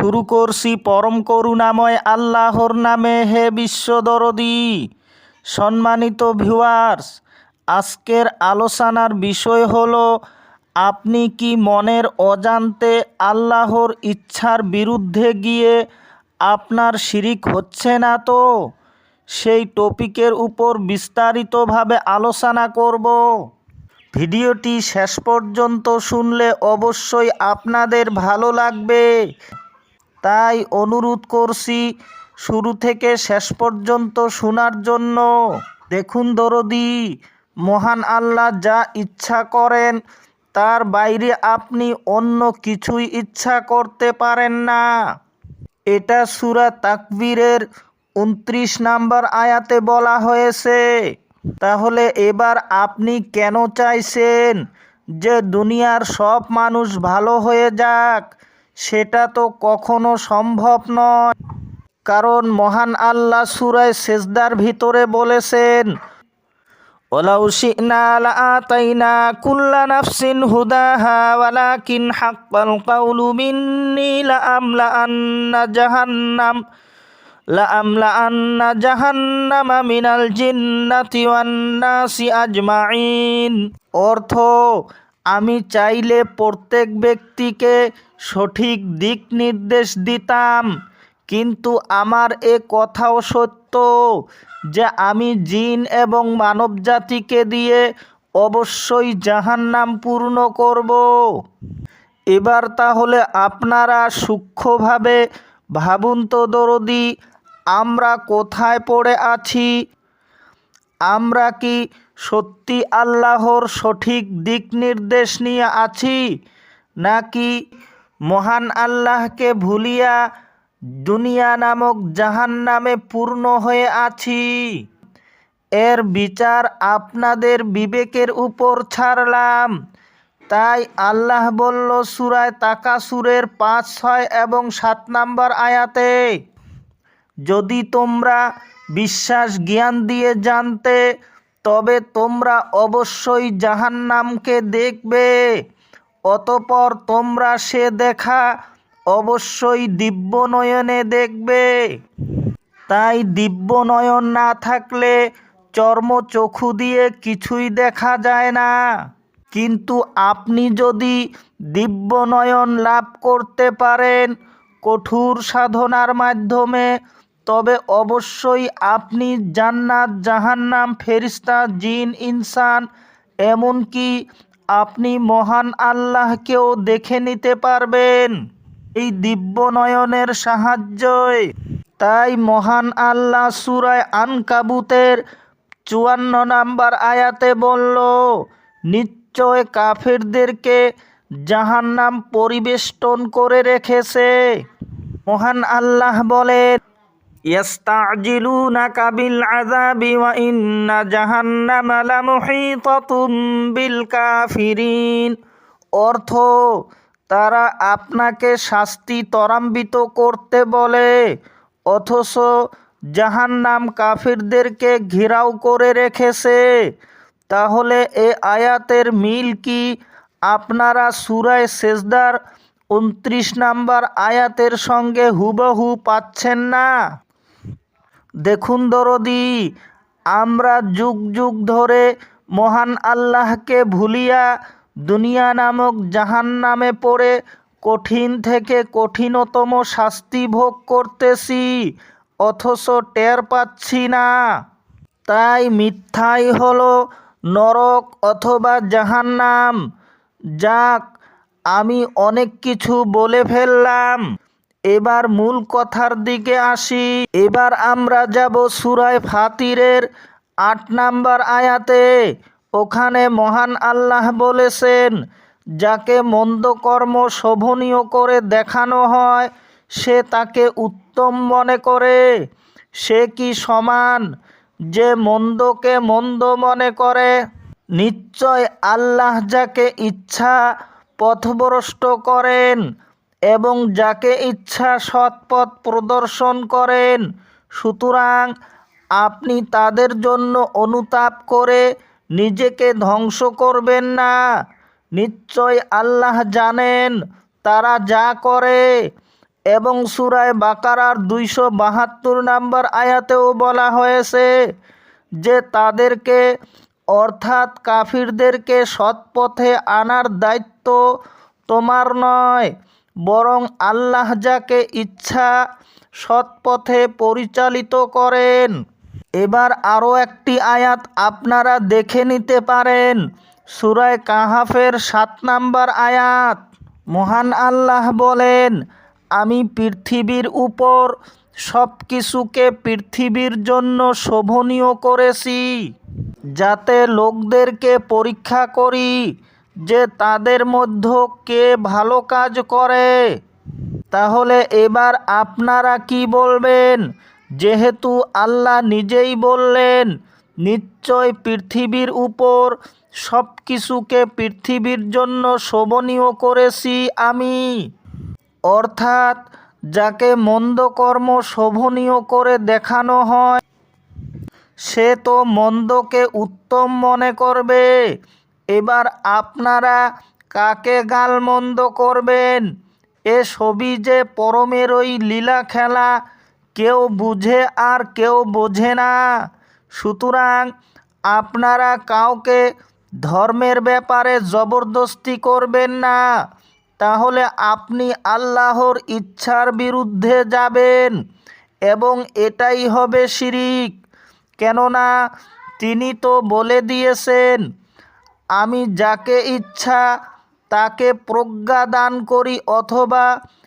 শুরু করছি পরম করুণাময় আল্লাহর নামে, হে বিশ্বদরদি সম্মানিত ভিউয়ার্স আজকের আলোচনার বিষয় হলো, আপনি কি মনের অজান্তে আল্লাহর ইচ্ছার বিরুদ্ধে গিয়ে আপনার শিরিক হচ্ছে না তো? সেই টপিকের উপর বিস্তারিতভাবে আলোচনা করব। ভিডিওটি শেষ পর্যন্ত শুনলে অবশ্যই আপনাদের ভালো লাগবে। তাই অনুরোধ করছি শুরু থেকে শেষ পর্যন্ত শোনার জন্য। দেখুন দরদি, মহান আল্লাহ যা ইচ্ছা করেন, তার বাইরে আপনি অন্য কিছুই ইচ্ছা করতে পারেন না। এটা সুরা তাকবীরের উনত্রিশ নাম্বার আয়াতে বলা হয়েছে। তাহলে এবার আপনি কেন চাইছেন যে দুনিয়ার সব মানুষ ভালো হয়ে যাক? সেটা তো কখনো সম্ভব নয়। কারণ মহান আল্লাহ সুরায় সেজদার ভিতরে বলেছেন কুল্লা নাফসিন মিন্নি জাহান্নাম লাআমলাআন্না জাহান্নামা ওয়ান নাসি আজমাইন অর্থ আমি চাইলে প্রত্যেক ব্যক্তিকে সঠিক দিক নির্দেশ দিতাম। কিন্তু আমার এ কথাও সত্য যে আমি জিন এবং মানবজাতিকে দিয়ে অবশ্যই জাহান্নাম পূর্ণ করব। এবার তাহলে আপনারা সূক্ষ্মভাবে ভাবুন তো দরদি, আমরা কোথায় পড়ে আছি? আমরা কি সত্যি আল্লাহর সঠিক দিক নির্দেশ নিয়ে আছি? নাকি মহান আল্লাহকে ভুলিয়া দুনিয়া নামক জাহান নামে পূর্ণ হয়ে আছি? এর বিচার আপনাদের বিবেকের উপর ছাড়লাম। তাই আল্লাহ বলল, সুরায় তাকাসুরের পাঁচ, ছয় এবং সাত নাম্বার আয়াতে, যদি তোমরা বিশ্বাস জ্ঞান দিয়ে জানতে, তবে তোমরা অবশ্যই জাহান্নামকে দেখবে। অতপর তোমরা সে দেখা অবশ্যই দিব্য নয়নে দেখবে। তাই দিব্য নয়ন না থাকলে চর্মচক্ষু দিয়ে কিছুই দেখা যায় না। কিন্তু আপনি যদি দিব্য নয়ন লাভ করতে পারেন, কঠোর সাধনার মাধ্যমে তবে অবশ্যই আপনি জান্নাত, জাহান্নাম, ফেরিস্তা, জিন, ইনসান, এমনকি আপনি মহান আল্লাহকেও দেখে নিতে পারবেন। এই দিব্য নয়নের সাহায্যে তাই মহান আল্লাহ সুরায় আনকাবুতের চুয়ান্ন নাম্বার আয়াতে বলল, নিশ্চয় কাফেরদেরকে জাহান্নাম পরিবেষ্টন করে রেখেছে। মহান আল্লাহ বলেন অর্থ, তারা আপনাকে শাস্তি ত্বরান্বিত করতে বলে, অথচ জাহান্নাম কাফিরদেরকে ঘেরাও করে রেখেছে। তাহলে এ আয়াতের মিল কি? আপনারা সুরায় সেজদার উনত্রিশ নাম্বার আয়াতের সঙ্গে হুবহু পাচ্ছেন না? দেখুন দরদি, আমরা যুগ যুগ ধরে মহান আল্লাহকে ভুলিয়া দুনিয়া নামক জাহান নামে পড়ে কঠিন থেকে কঠিনতম শাস্তি ভোগ করতেছি, অথচ টের পাচ্ছি না। তাই মিথ্যাই হলো নরক অথবা জাহান্নাম। যাক, আমি অনেক কিছু বলে ফেললাম। এবার মূল কথার দিকে আসি। এবার আমরা যাব সুরায় ফাতিরের আট নাম্বার আয়াতে। ওখানে মহান আল্লাহ বলেছেন, যাকে মন্দ কর্ম শোভনীয় করে দেখানো হয়, সে তাকে উত্তম মনে করে। সে কি সমান যে মন্দকে মন্দ মনে করে? নিশ্চয় আল্লাহ যাকে ইচ্ছা পথভ্রষ্ট করেন এবং যাকে ইচ্ছা সৎপথ প্রদর্শন করেন, সুতরাং আপনি তাদের জন্য অনুতাপ করে নিজেকে ধ্বংস করবেন না। নিশ্চয় আল্লাহ জানেন তারা যা করে। এবং সুরায় বাকারার দুইশো বাহাত্তর নাম্বার আয়াতেও বলা হয়েছে যে তাদেরকে, অর্থাৎ কাফিরদেরকে সৎপথে আনার দায়িত্ব তোমার নয়। বরং আল্লাহ যাকে ইচ্ছা সৎপথে পরিচালিত করেন। এবার আরও একটি আয়াত আপনারা দেখে নিতে পারেন। সুরায় কাহাফের সাত নাম্বার আয়াত। মহান আল্লাহ বলেন, আমি পৃথিবীর উপর সব কিছুকে পৃথিবীর জন্য শোভনীয় করেছি, যাতে লোকদেরকে পরীক্ষা করি যে তাদের মধ্যে কে ভালো কাজ করে। তাহলে এবার আপনারা কি বলবেন? যেহেতু আল্লাহ নিজেই বললেন, নিশ্চয় পৃথিবীর উপর সব কিছুকে পৃথিবীর জন্য শোভনীয় করেছি আমি। অর্থাৎ যাকে মন্দ কর্ম শোভনীয় করে দেখানো হয়, সে তো মন্দকে উত্তম মনে করবে। এবার আপনারা কাকে গালমন্দ করবেন? এ সবই যে পরমের ওই লীলা খেলা, কেউ বুঝে আর কেউ বোঝে না। সুতরাং আপনারা কাউকে ধর্মের ব্যাপারে জবরদস্তি করবেন না। তাহলে আপনি আল্লাহর ইচ্ছার বিরুদ্ধে যাবেন এবং এটাই হবে শিরিক। কেননা তিনি তো বলে দিয়েছেন আমি যাকে ইচ্ছা তাকে প্রজ্ঞা দান করি অথবা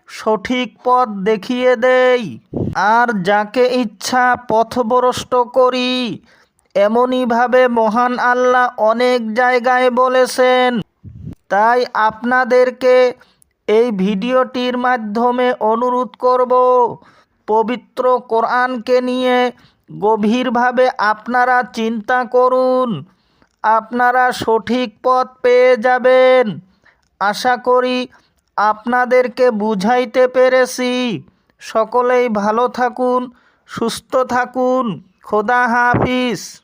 সঠিক পথ দেখিয়ে দেই। আর যাকে ইচ্ছা পথভ্রষ্ট করি এমনইভাবে মহান আল্লাহ অনেক জায়গায় বলেছেন। তাই আপনাদেরকে এই ভিডিওটির মাধ্যমে অনুরোধ করব, পবিত্র কোরআনকে নিয়ে গভীরভাবে আপনারা চিন্তা করুন। আপনারা সঠিক পথ পেয়ে যাবেন। আশা করি আপনাদেরকে বুঝাইতে পেরেছি। সকলেই ভালো থাকুন, সুস্থ থাকুন। খোদা হাফিজ।